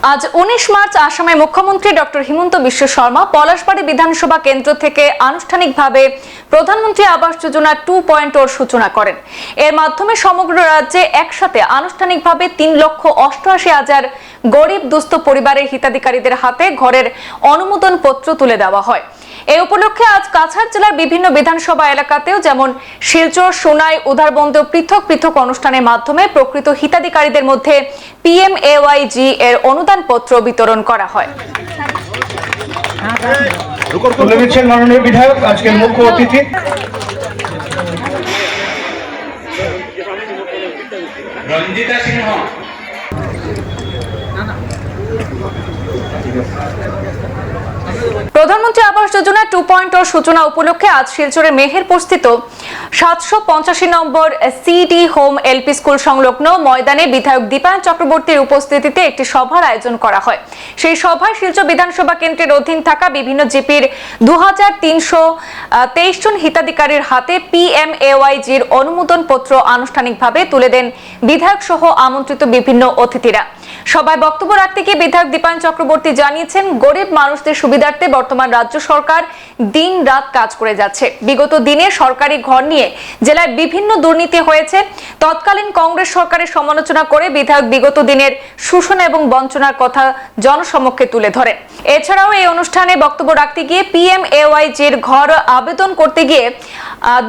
আজ উনিশ মার্চ আসামে মুখ্যমন্ত্রী ডক্টর হিমন্ত বিশ্ব শর্মা পলাশবাড়ি বিধানসভা কেন্দ্র থেকে আনুষ্ঠানিকভাবে প্রধানমন্ত্রী আবাস যোজনা টু পয়েন্ট ওর সূচনা করেন। এর মাধ্যমে সমগ্র রাজ্যে একসাথে আনুষ্ঠানিকভাবে তিন লক্ষ অষ্টআশি হাজার গরিব দুস্থ পরিবারের হিতাধিকারীদের হাতে ঘরের অনুমোদন পত্র তুলে দেওয়া হয়। এই উপলক্ষে আজ কাছাড় জেলার বিভিন্ন বিধানসভা এলাকাতেও যেমন শিলচর সোনাই উধারবন্দ পৃথক পৃথক অনুষ্ঠানের মাধ্যমে প্রকৃত হিতাধিকারীদের মধ্যে পিএমএওয়াইজি এর অনুদান পত্র বিতরণ করা হয়। মাননীয় বিধায়ক আজকের মুখ্য অতিথি। রঞ্জিতা সিংহ। প্রধানমন্ত্রী আবাস যোজনা টু পয়েন্ট ওর সূচনা উপলক্ষে আজ শিলচরের মেহেরপুরস্থিত সাতশো পঞ্চাশি নম্বর সিডি হোম এলপি স্কুল সংলগ্ন ময়দানে বিধায়ক দীপায়ন চক্রবর্তীর উপস্থিতিতে একটি সভার আয়োজন করা হয়। সেই সভায় শিলচর বিধানসভা কেন্দ্রের অধীন থাকা বিভিন্ন জিপির দু হাজার তিনশো তেইশ জন হিতাধিকারীর হাতে পি এম পিএমএওয়াইজির অনুমোদন পত্র আনুষ্ঠানিকভাবে তুলে দেন বিধায়ক সহ আমন্ত্রিত বিভিন্ন অতিথিরা। সভায় বক্তব্য রাখতে গিয়ে বিধায়ক দীপায়ন চক্রবর্তী জানিয়েছেন, গরিব মানুষদের সুবিধার্থে বর্তমান রাজ্য সরকার দিন রাত কাজ করে যাচ্ছে। বিগত দিনে সরকারি ঘর নিয়ে জেলায় বিভিন্ন দুর্নীতি হয়েছে। তৎকালীন কংগ্রেস সরকারের সমালোচনা করে বিধায়ক বিগত দিনের শোষণ এবং বঞ্চনার কথা জনসমক্ষে তুলে ধরেন এছাড়াও এই অনুষ্ঠানে বক্তব্য রাখতে গিয়ে পিএমএওয়াইজির ঘর আবেদন করতে গিয়ে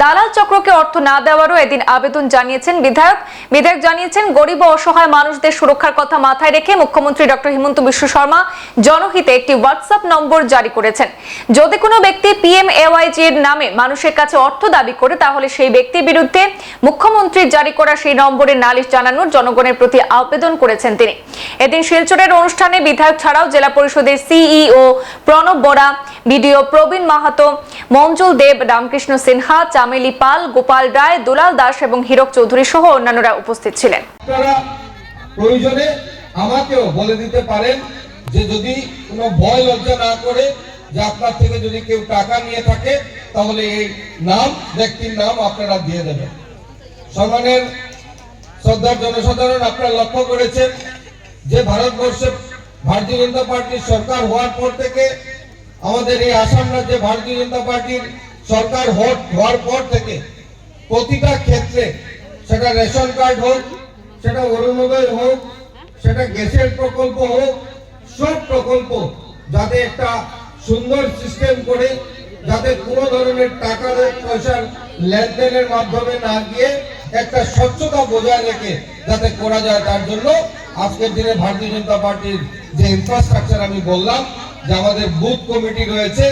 দালাল চক্রকে অর্থ না দেওয়ারও এদিন আবেদন জানিয়েছেন বিধায়ক। বিধায়ক জানিয়েছেন, গরিব ও অসহায় মানুষদের সুরক্ষার কথা মাথায় রেখে মুখ্যমন্ত্রী ডক্টর হিমন্ত বিশ্ব শর্মা জনহিতে একটি হোয়াটসঅ্যাপ নম্বর জারি করেছেন। যদি কোনো ব্যক্তি পিএমএওয়াইজি এর নামে মানুষের কাছে অর্থ দাবি করে, তাহলে সেই ব্যক্তির বিরুদ্ধে মুখ্যমন্ত্রীর জারি করা সেই নম্বরে নালিশ জানানোর জনগণের প্রতি আবেদন করেছেন তিনি। এদিন শিলচরের অনুষ্ঠানে বিধায়ক ছাড়াও জেলা পরিষদের সিইও প্রণব বরা, বিডিও প্রবীণ মাহাতো, মঞ্জুল দেব, রামকৃষ্ণ সিনহা, চামেলি পাল, গোপাল রায়, দুলাল দাস এবং হীরক চৌধুরী সহ অন্যান্যরা উপস্থিত ছিলেন। প্রয়োজনে আমাকেও বলে দিতে পারেন যে যদি কোনো ভয় লজ্জা না করে যে আপনার থেকে যদি কেউ টাকা নিয়ে থাকে, তাহলে এই নাম, ব্যক্তির নাম আপনারা দিয়ে দেবেন। সম্মানের শ্রদ্ধার জনসাধারণ আপনারা লক্ষ্য করেছেন যে ভারতবর্ষে ভারতীয় জনতা পার্টির সরকার হওয়ার পর থেকে আমাদের এই আসাম রাজ্যে ভারতীয় জনতা পার্টির সরকার হওয়ার- পর থেকে প্রতিটা ক্ষেত্রে সেটা রেশন কার্ড হোক, সেটা অরুণোদয় হোক সেটা গ্যাসের প্রকল্প হোক, সব প্রকল্প, যাতে একটা সুন্দর সিস্টেম করে, যাতে কোনো ধরনের টাকা পয়সার লেনদেনের মাধ্যমে না গিয়ে একটা স্বচ্ছতা বজায় রেখে যাতে করা যায়, তার জন্য আজকের দিনে ভারতীয় জনতা পার্টির যে ইনফ্রাস্ট্রাকচার আমি বললাম, যে আমাদের বুথ কমিটি রয়েছে,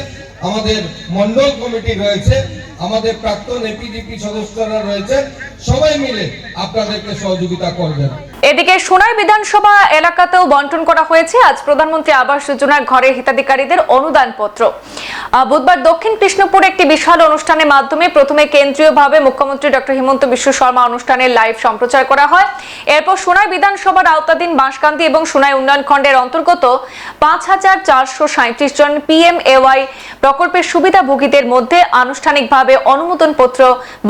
আমাদের মন্ডল কমিটি রয়েছে, আমাদের প্রাক্তন এপিডিপি সদস্যরা রয়েছে, সবাই মিলে আপনাদেরকে সহযোগিতা করবেন। এদিকে সোনাই বিধানসভা এলাকাতেও বন্টন করা হয়েছে। আজ প্রধানমন্ত্রী আবাস যোজনার ঘরে হিতাধিকারীদের অনুদান পত্র আহ, বুধবার দক্ষিণ কৃষ্ণপুরে একটি বিশাল অনুষ্ঠানের মাধ্যমে প্রথমে কেন্দ্রীয়ভাবে মুখ্যমন্ত্রী ডক্টর হিমন্ত বিশ্ব শর্মা অনুষ্ঠানের লাইভ সম্প্রচার করা হয়। এরপর সোনাই বিধানসভার আওতাধীন বাঁশকান্দি এবং সোনাই উন্নয়ন খণ্ডের অন্তর্গত পাঁচ হাজার চারশো সাঁত্রিশ জন পিএমএওয়াই প্রকল্পের সুবিধাভোগীদের মধ্যে আনুষ্ঠানিকভাবে অনুমোদন পত্র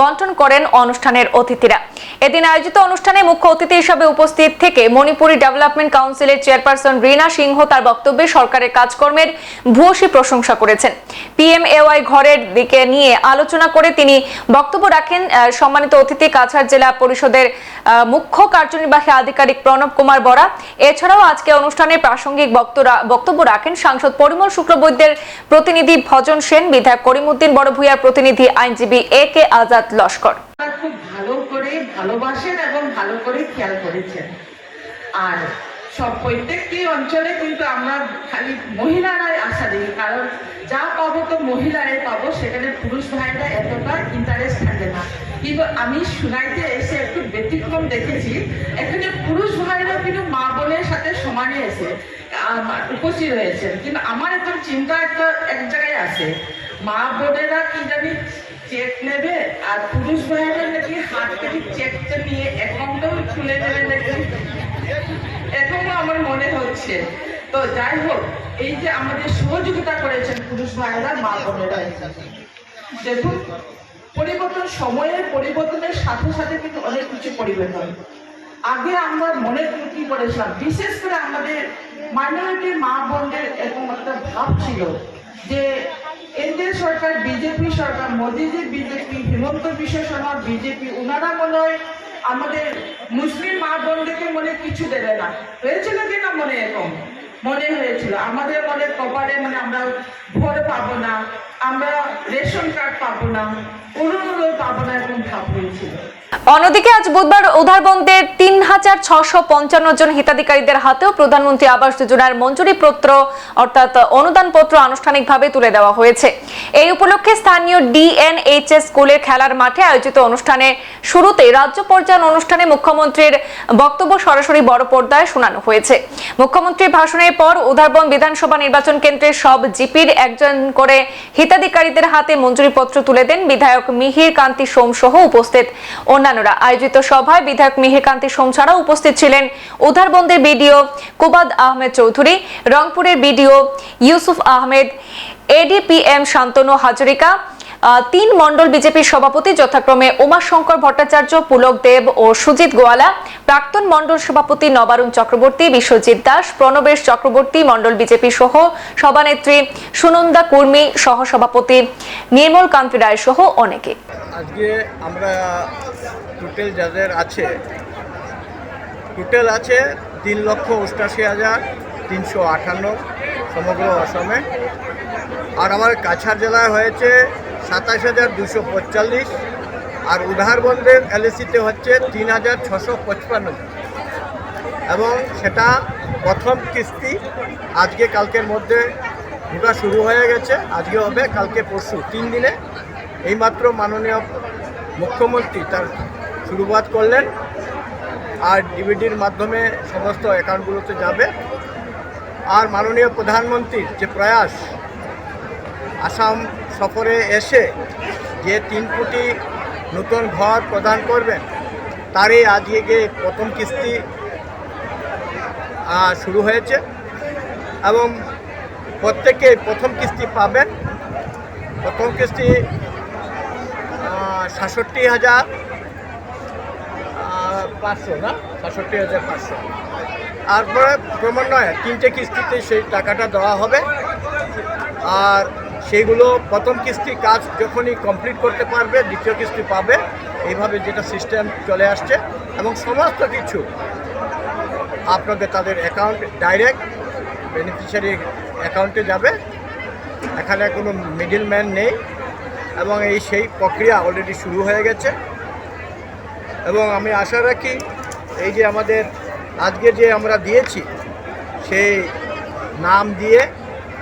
বন্টন করেন অনুষ্ঠানের অতিথিরা। এদিন আয়োজিত অনুষ্ঠানে মুখ্য অতিথি হিসাবে উপস্থিত থেকে মণিপুরি ডেভেলপমেন্ট কাউন্সিলের চেয়ারপারসন রিনা সিংহ তার বক্তব্যে সরকারের কাজকর্মের ভূয়সী প্রশংসা করেছেন। পিএমএওয়াই ঘরের দিকে নিয়ে আলোচনা করে তিনি বক্তব্য রাখেন সম্মানিত অতিথি কাছাড় জেলা পরিষদের মুখ্য কার্যনির্বাহী আধিকারিক প্রণব কুমার বরা। এছাড়াও আজকে অনুষ্ঠানে প্রাসঙ্গিক বক্তব্য রাখেন সাংসদ পরিমল শুক্লবৈদ্যের প্রতিনিধি ভজন সেন, বিধায়ক করিমউদ্দিন বড়ভূয়ার প্রতিনিধি আইনজীবী এ কে আজাদ লস্কর। খুব ভালো করে ভালোবাসেন এবং ভালো করে খেয়াল করেছেন। আর সব প্রত্যেকটি অঞ্চলে কিন্তু আমরা খালি মহিলারাই আশা দিই যা মহিলারাই পাবো, সেখানে পুরুষ ভাইরা এতটা ইন্টারেস্ট থাকে না। কিন্তু আমি শুনাইতে এসে একটু ব্যতিক্রম দেখেছি, এখানে পুরুষ ভাইরা কিন্তু মা বোনের সাথে সমানে এসে উপস্থিত হয়েছেন কিন্তু আমার এখন চিন্তা একটা, এক জায়গায় আছে। মা বোনেরা কি জানি চেক নেবে, আর পুরুষ ভাইরা নাকি হাত থেকে চেকটা নিয়ে অ্যাকাউন্টও খুলে দেবে নাকি? এখনও আমার মনে হচ্ছে। তো যাই হোক, এই যে আমাদের সহযোগিতা করেছেন পুরুষ ভাইয়েরা, মা বোনেরা। দেখুন, পরিবর্তন, সময়ের পরিবর্তনের সাথে সাথে কিন্তু অনেক কিছু পরিবর্তন। আগে আমরা মনে কি করেছিলাম, বিশেষ করে আমাদের মাইনরিটি মা বোনদের এরকম একটা ভাব ছিল যে এনডিএ সরকার, বিজেপি সরকার, মোদিজি বিজেপি, হিমন্ত বিশ্ব শর্মা বিজেপি ওনারা মনে হয় আমাদের মুসলিম মা বোনদেরকে মনে কিছু দেবে না। হয়েছিল কিনা মনে এরকম? মনে হয়েছিল। আমাদের মনে কপালে মানে আমরা ভোর পাবো না, আমরা রেশন কার্ড পাবো না অনুরোধ পাবো না এরকম ভাব হয়েছিল। অন্যদিকে আজ বুধবার উধারবন্দের তিন হাজার ছশো পঞ্চান্ন জন হিতাধিকারীদের হাতেও প্রধানমন্ত্রী আবাস যোজনার মঞ্জুরি পত্র, অর্থাৎ অনুদান পত্র আনুষ্ঠানিকভাবে তুলে দেওয়া হয়েছে। এই উপলক্ষে স্থানীয় ডিএনএইচএস স্কুলের খেলার মাঠে আয়োজিত অনুষ্ঠানে শুরুতে রাজ্য পর্যায়ের অনুষ্ঠানে মুখ্যমন্ত্রীর বক্তব্য সরাসরি বড় পর্দায় শোনানো হয়েছে। মুখ্যমন্ত্রীর ভাষণের পর উধারবন বিধানসভা নির্বাচন কেন্দ্রের সব জিপির একজন করে হিতাধিকারীদের হাতে মঞ্জুরি পত্র তুলে দেন বিধায়ক মিহির কান্তি সোম সহ উপস্থিত অন্যান্যরা আয়োজিত সভায় বিধায়ক মেহেকান্তি কান্তি সোম ছাড়া উপস্থিত ছিলেন উধারবন্দের বিডিও কুবাদ আহমেদ চৌধুরী, রংপুরের বিডিও ইউসুফ আহমেদ, এডিপিএম শান্তনু হাজরিকা তিন মণ্ডল বিজেপির সভাপতি যথাক্রমে উমাশঙ্কর ভট্টাচার্য, পুলক দেব ও সুজিত গোয়ালা, প্রাক্তন মণ্ডল সভাপতি নবারুণ চক্রবর্তী, বিশ্বজিৎ দাস, প্রণবেশ চক্রবর্তী মণ্ডল বিজেপি সহ সভানেত্রী সুনন্দা কুর্মী সহ সভাপতি নির্মল কান্তি রায় সহ অনেকে। আজকে আমরা টোটাল যাদের আছে টোটাল আছে তিন লক্ষ অষ্টাশি হাজার তিনশো আটান্ন সমগ্র অসমে আর আমার কাছাড় জেলায় হয়েছে সাতাশ হাজার দুশো পঁয়তাল্লিশ আর উধারবন্দের এলএসিতে হচ্ছে তিন হাজার ছশো পঁচপান্ন এবং সেটা প্রথম কিস্তি। আজকে কালকের মধ্যে ঢোকা শুরু হয়ে গেছে। আজকে হবে, কালকে পরশু, তিন দিনে। এইমাত্র মাননীয় মুখ্যমন্ত্রী তার শুরুবাত করলেন। আর ডিবিডির মাধ্যমে সমস্ত অ্যাকাউন্টগুলোতে যাবে। আর মাননীয় প্রধানমন্ত্রীর যে প্রয়াস, আসাম সফরে এসে যে তিন কোটি নতুন ঘর প্রদান করবেন, তারই আজকে গিয়ে প্রথম কিস্তি শুরু হয়েছে এবং প্রত্যেকে প্রথম কিস্তি পাবেন। প্রথম কিস্তি সাতষট্টি হাজার পাঁচশো না? সাতষট্টি হাজার পাঁচশো। তারপরে ক্রমান্বয়ে তিনটে কিস্তিতে সেই টাকাটা দেওয়া হবে। আর সেইগুলো প্রথম কিস্তি কাজ যখনই কমপ্লিট করতে পারবে, দ্বিতীয় কিস্তি পাবে, এইভাবে যেটা সিস্টেম চলে আসছে এবং সমস্ত কিছু আপনাদের তাদের অ্যাকাউন্ট ডাইরেক্ট বেনিফিশিয়ারি অ্যাকাউন্টে যাবে। এখানে কোনো মিডিল ম্যান নেই এবং এই সেই প্রক্রিয়া অলরেডি শুরু হয়ে গেছে। এবং আমি আশা রাখি এই যে আমাদের আজকে যে আমরা দিয়েছি, সেই নাম দিয়ে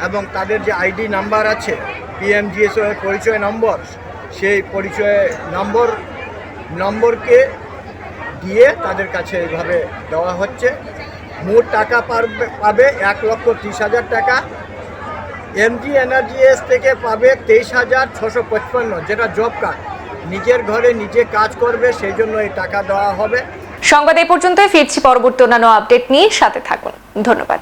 এবং তাদের যে আইডি নাম্বার আছে পিএমজিএসও পরিচয় নম্বর, সেই পরিচয় নম্বর, নম্বরকে দিয়ে তাদের কাছে এইভাবে দেওয়া হচ্ছে। মোট টাকা পাবে এক লক্ষ ত্রিশ হাজার টাকা। এমজি এনার্জিএস থেকে পাবে তেইশ হাজার ছশো পঁচপান্ন, যেটা জব কার্ড নিজের ঘরে নিজে কাজ করবে, সেই জন্য এই টাকা দেওয়া হবে। সংবাদ এই পর্যন্তই, ফিরছি পরবর্তী অন্যান্য আপডেট নিয়ে, সাথে থাকুন। ধন্যবাদ।